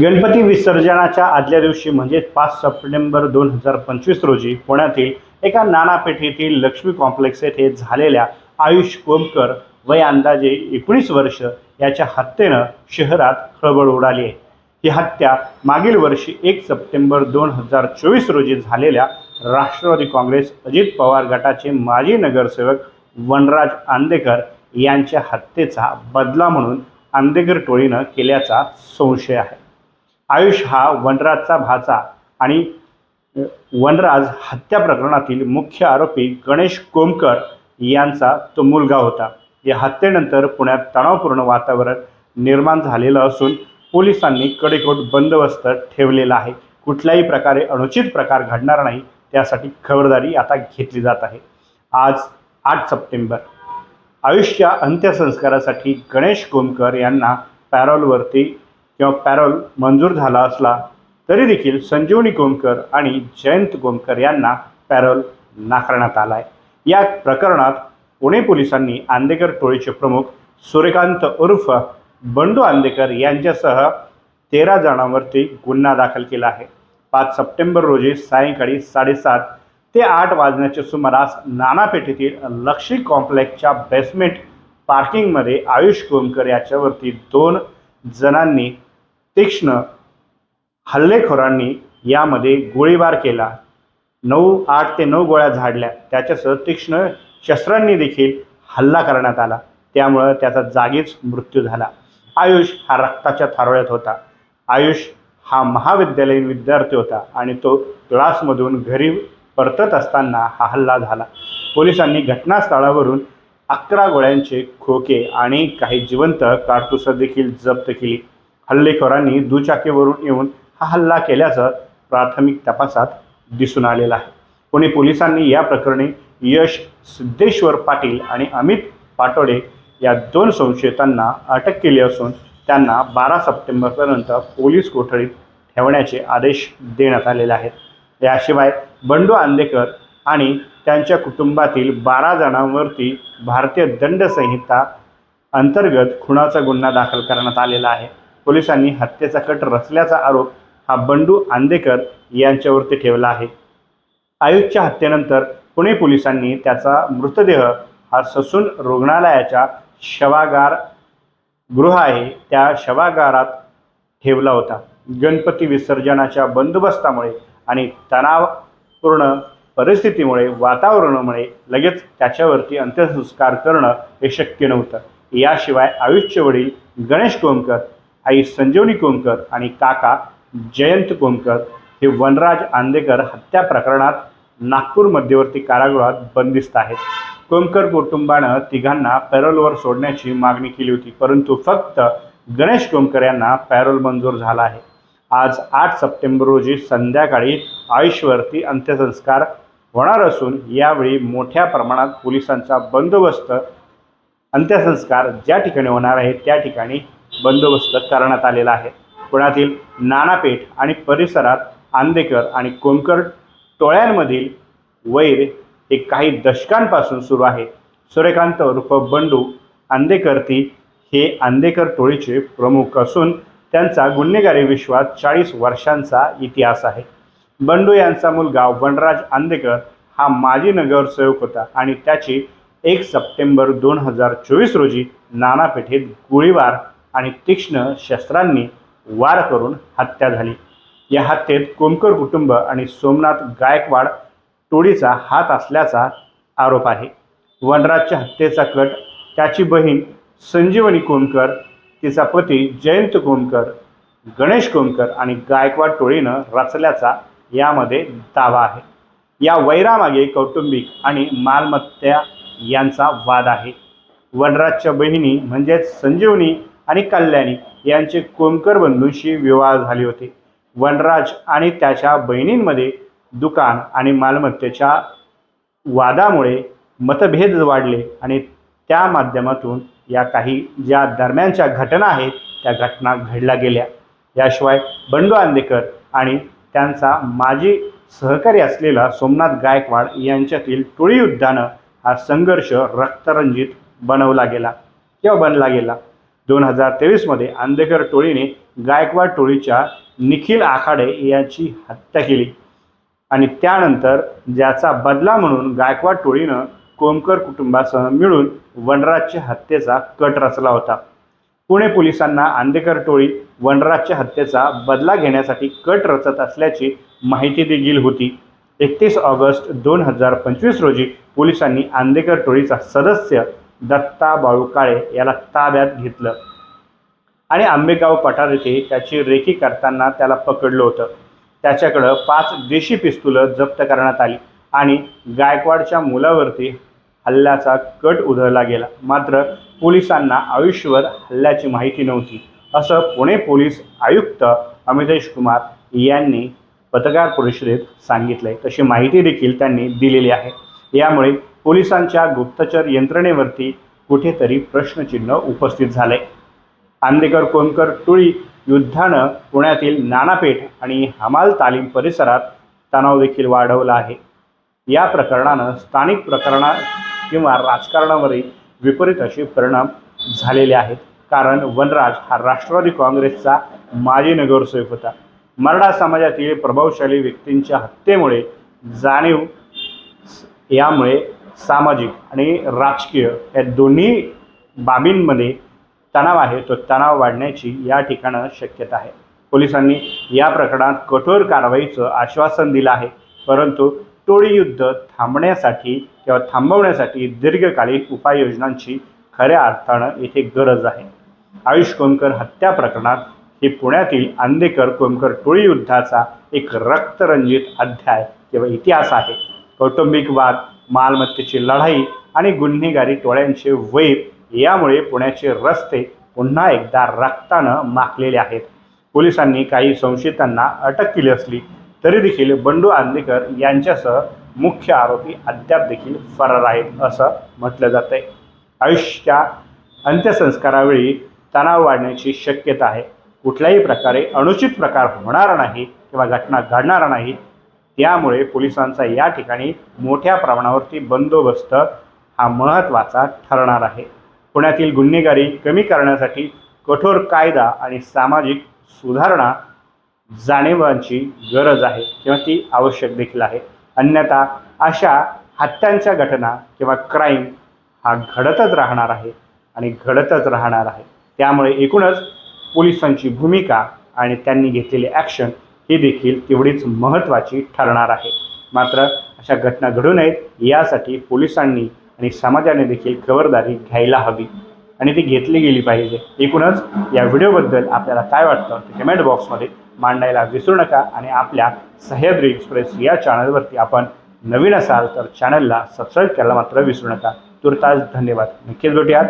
गणपती विसर्जनाच्या आदल्या दिवशी म्हणजे पाच सप्टेंबर दोन हजार पंचवीस रोजी पुण्यातील एका नानापेठेतील लक्ष्मी कॉम्प्लेक्स येथे झालेल्या आयुष कोमकर वय अंदाजे एकोणीस वर्ष याच्या हत्येनं शहरात खळबळ उडाली आहे. ही हत्या मागील वर्षी एक सप्टेंबर दोन हजार चोवीस रोजी झालेल्या राष्ट्रवादी काँग्रेस अजित पवार गटाचे माजी नगरसेवक वनराज आंदेकर यांच्या हत्येचा बदला म्हणून आंदेकर टोळीनं केल्याचा संशय आहे. आयुष हा वनराजचा भाचा आणि वनराज हत्या प्रकरणातील मुख्य आरोपी गणेश कोमकर यांचा तो मुलगा होता. या हत्येनंतर पुण्यात तणावपूर्ण वातावरण निर्माण झालेलं असून पोलिसांनी कडेकोट बंदोबस्त ठेवलेला आहे. कुठल्याही प्रकारे अनुचित प्रकार घडणार नाही त्यासाठी खबरदारी आता घेतली जात आहे. आज आठ सप्टेंबर. आयुष्या अंत्यसंस्कारासाठी गणेश कोमकर यांना पॅरोलवरती किंवा पॅरोल मंजूर झाला असला तरी देखील संजीवनी कोमकर आणि जयंत कोमकर यांना पॅरोल नाकारण्यात आला आहे या प्रकरणात पुणे पोलिसांनी आंदेकर टोळीचे प्रमुख सूर्यकांत उर्फ बंडू आंदेकर यांच्यासह तेरा जणांवरती गुन्हा दाखल केला आहे. पाच सप्टेंबर रोजी सायंकाळी साडेसात ते आठ वाजण्याच्या सुमारास नानापेठेतील लक्ष्मी कॉम्प्लेक्सच्या बेसमेंट पार्किंगमध्ये आयुष कोमकर याच्यावरती दोन जणांनी तीक्ष्ण हल्लेखोरांनी यामध्ये गोळीबार केला. नऊ आठ ते नऊ गोळ्या झाडल्या. त्याच्यासह तीक्ष्ण शस्त्रांनी देखील हल्ला करण्यात आला. त्यामुळं त्याचा जागीच मृत्यू झाला. आयुष हा रक्ताच्या थारोळ्यात होता. आयुष हा महाविद्यालयीन विद्यार्थी होता आणि तो क्लासमधून घरी परतत असताना हा हल्ला झाला. पोलिसांनी घटनास्थळावरून अकरा गोळ्यांचे खोके आणि काही जिवंत कारतुसं देखील जप्त केली. हल्लेखोरांनी दुचाकीवरून येऊन हा हल्ला केल्याचं प्राथमिक तपासात दिसून आलेलं आहे. पुणे पोलिसांनी या प्रकरणी यश सिद्धेश्वर पाटील आणि अमित पाटोडे या दोन संशयितांना अटक केली असून त्यांना बारा सप्टेंबरपर्यंत पोलीस कोठडीत ठेवण्याचे आदेश देण्यात आलेले आहेत. याशिवाय बंडू आंदेकर आणि त्यांच्या कुटुंबातील बारा जणांवरती भारतीय दंड संहिता अंतर्गत खुनाचा गुन्हा दाखल करण्यात आलेला आहे. पोलिसांनी हत्येचा कट रचल्याचा आरोप हा बंडू आंदेकर यांच्यावरती ठेवला आहे. आयुषच्या हत्येनंतर पुणे पोलिसांनी त्याचा मृतदेह हा ससून रुग्णालयाच्या शवागार गृह आहे त्या शवागारात ठेवला होता. गणपती विसर्जनाच्या बंदोबस्तामुळे आणि तणावपूर्ण परिस्थितीमुळे वातावरणामुळे लगेच त्याच्यावरती अंत्यसंस्कार करणं हे शक्य नव्हतं. याशिवाय आयुष्य वडील गणेश कोमकर आई संजीवनी कोमकर आणि काका जयंत कोमकर हे वनराज आंदेकर हत्या प्रकरणात नागपूर मध्यवर्ती कारागृहात बंदिस्त आहेत. कोमकर कुटुंबानं तिघांना पॅरोलवर सोडण्याची मागणी केली होती परंतु फक्त गणेश कोमकर यांना पॅरोल मंजूर झाला आहे. आज आठ सप्टेंबर रोजी संध्याकाळी आयुषवरती अंत्यसंस्कार होणार असून यावेळी मोठ्या प्रमाणात पोलिसांचा बंदोबस्त अंत्यसंस्कार ज्या ठिकाणी होणार आहे त्या ठिकाणी बंदोबस्त करण्यात आलेला आहे. पुण्यातील नानापेठ आणि परिसरात आंदेकर आणि कोमकर टोळ्यांमधील वैर हे काही दशकांपासून सुरू आहे. सूर्यकांत उर्फ बंडू आंदेकरती हे आंदेकर टोळीचे प्रमुख असून त्यांचा गुन्हेगारी विश्वात चाळीस वर्षांचा इतिहास आहे. बंडू यांचा मुलगा वनराज आंदेकर हा माजी नगरसेवक होता आणि त्याची एक सप्टेंबर दोन हजार चोवीस रोजी नानापेठेत गोळीबार आणि तीक्ष्ण शस्त्रांनी वार करून हत्या झाली. या हत्येत कोमकर कुटुंब आणि सोमनाथ गायकवाड टोळीचा हात असल्याचा आरोप आहे. वनराजच्या हत्येचा कट त्याची बहीण संजीवनी कोमकर तिचा पती जयंत कोमकर गणेश कोमकर आणि गायकवाड टोळीनं रचल्याचा यामध्ये दावा आहे. या वैरामागे कौटुंबिक आणि मालमत्ता यांचा वाद आहे. वनराजच्या बहिणी म्हणजेच संजीवनी आणि कल्याणी यांचे कोमकर बंधूंशी विवाह झाले होते. वनराज आणि त्याच्या बहिणींमध्ये दुकान आणि मालमत्तेच्या वादामुळे मतभेद वाढले आणि त्या माध्यमातून या काही ज्या दरम्यानच्या घटना आहेत त्या घटना घडल्या गेल्या. याशिवाय बंडू आंदेकर आणि त्यांचा माजी सहकारी असलेला सोमनाथ गायकवाड यांच्यातील टोळी युद्धानं हा संघर्ष रक्तरंजित बनवला गेला किंवा बनला गेला. दोन हजार तेवीसमध्ये आंदेकर टोळीने गायकवाड टोळीच्या निखिल आखाडे याची हत्या केली. आणि त्यानंतर ज्याचा बदला म्हणून गायकवाड टोळीनं कोमकर कुटुंबासह मिळून वनराजच्या हत्येचा कट रचला होता. पुणे पोलिसांना आंदेकर टोळी वनराजच्या हत्येचा बदला घेण्यासाठी कट रचत असल्याची माहिती देखील होती. एकतीस ऑगस्ट दोन हजार पंचवीस रोजी पोलिसांनी आंदेकर टोळीचा सदस्य दत्ता बाळू काळे याला ताब्यात घेतलं. आणि आंबेगाव पठार येथे त्याची रेखी करताना त्याला पकडलं होतं. त्याच्याकडं पाच देशी पिस्तुलं जप्त करण्यात आली आणि गायकवाडच्या मुलावरती हल्ल्याचा कट उधळला गेला. मात्र पोलिसांना आयुष्यभर हल्ल्याची माहिती नव्हती. असं पुणे पोलीस आयुक्त अमितेश कुमार यांनी पत्रकार परिषदेत सांगितलंय. तशी माहिती देखील त्यांनी दिलेली आहे. यामुळे पोलिसांच्या गुप्तचर यंत्रणेवरती कुठेतरी प्रश्नचिन्ह उपस्थित झाले. आंदेकर कोणकर टुळी युद्धानं पुण्यातील नानापेठ आणि हमाल तालीम परिसरात तणाव देखील वाढवला आहे. या प्रकरणानं स्थानिक प्रकरणा किंवा राजकारणावरही विपरीत असे परिणाम झालेले आहेत. कारण वनराज हा राष्ट्रवादी काँग्रेसचा माजी नगरसेवक होता. मराठा समाजातील प्रभावशाली व्यक्तींच्या हत्येमुळे जाणीव यामुळे सामाजिक आणि राजकीय या दोन्ही बाबींमध्ये तणाव आहे. तो तणाव वाढण्याची या ठिकाणं शक्यता आहे. पोलिसांनी या प्रकरणात कठोर कारवाईचं आश्वासन दिलं आहे. परंतु टोळी युद्ध थांबण्यासाठी किंवा थांबवण्यासाठी दीर्घकालीन उपाययोजनांची खऱ्या अर्थानं येथे गरज आहे. आयुष कोमकर हत्या प्रकरणात हे पुण्यातील आंदेकर कोमकर टोळी युद्धाचा एक रक्तरंजित अध्याय किंवा इतिहास आहे. कौटुंबिक वाद मालमत्तेची लढाई आणि गुन्हेगारी टोळ्यांचे वैर यामुळे पुण्याचे रस्ते पुन्हा एकदा रक्तानं माखलेले आहेत. पोलिसांनी काही संशयितांना अटक केली असली तरी देखील बंडू आंदेकर यांच्यासह मुख्य आरोपी अद्याप देखील फरार आहेत असं म्हटलं जात आहे आयुष्याच्या अंत्यसंस्कारावेळी तणाव वाढण्याची शक्यता आहे. कुठल्याही प्रकारे अनुचित प्रकार होणार नाही किंवा घटना घडणार नाही त्यामुळे पोलिसांचा या ठिकाणी मोठ्या प्रमाणावरती बंदोबस्त हा महत्त्वाचा ठरणार आहे. पुण्यातील गुन्हेगारी कमी करण्यासाठी कठोर कायदा आणि सामाजिक सुधारणा जाणीवांची गरज आहे किंवा ती आवश्यक देखील आहे. अन्यथा अशा हत्यांच्या घटना किंवा क्राईम हा घडतच राहणार आहे आणि घडतच राहणार आहे. त्यामुळे एकूणच पोलिसांची भूमिका आणि त्यांनी घेतलेले ॲक्शन ही देखील तेवढीच महत्त्वाची ठरणार आहे. मात्र अशा घटना घडू नयेत यासाठी पोलिसांनी आणि समाजाने देखील खबरदारी घ्यायला हवी आणि ती घेतली गेली पाहिजे. एकूणच या व्हिडिओबद्दल आपल्याला काय वाटतं ते कमेंट बॉक्समध्ये मांडायला विसरू नका आणि आपल्या सह्याद्री एक्सप्रेस या चॅनलवरती आपण नवीन असाल तर चॅनलला सबस्क्राईब करायला मात्र विसरू नका. तुर्तास धन्यवाद. नक्कीच भेटूयात.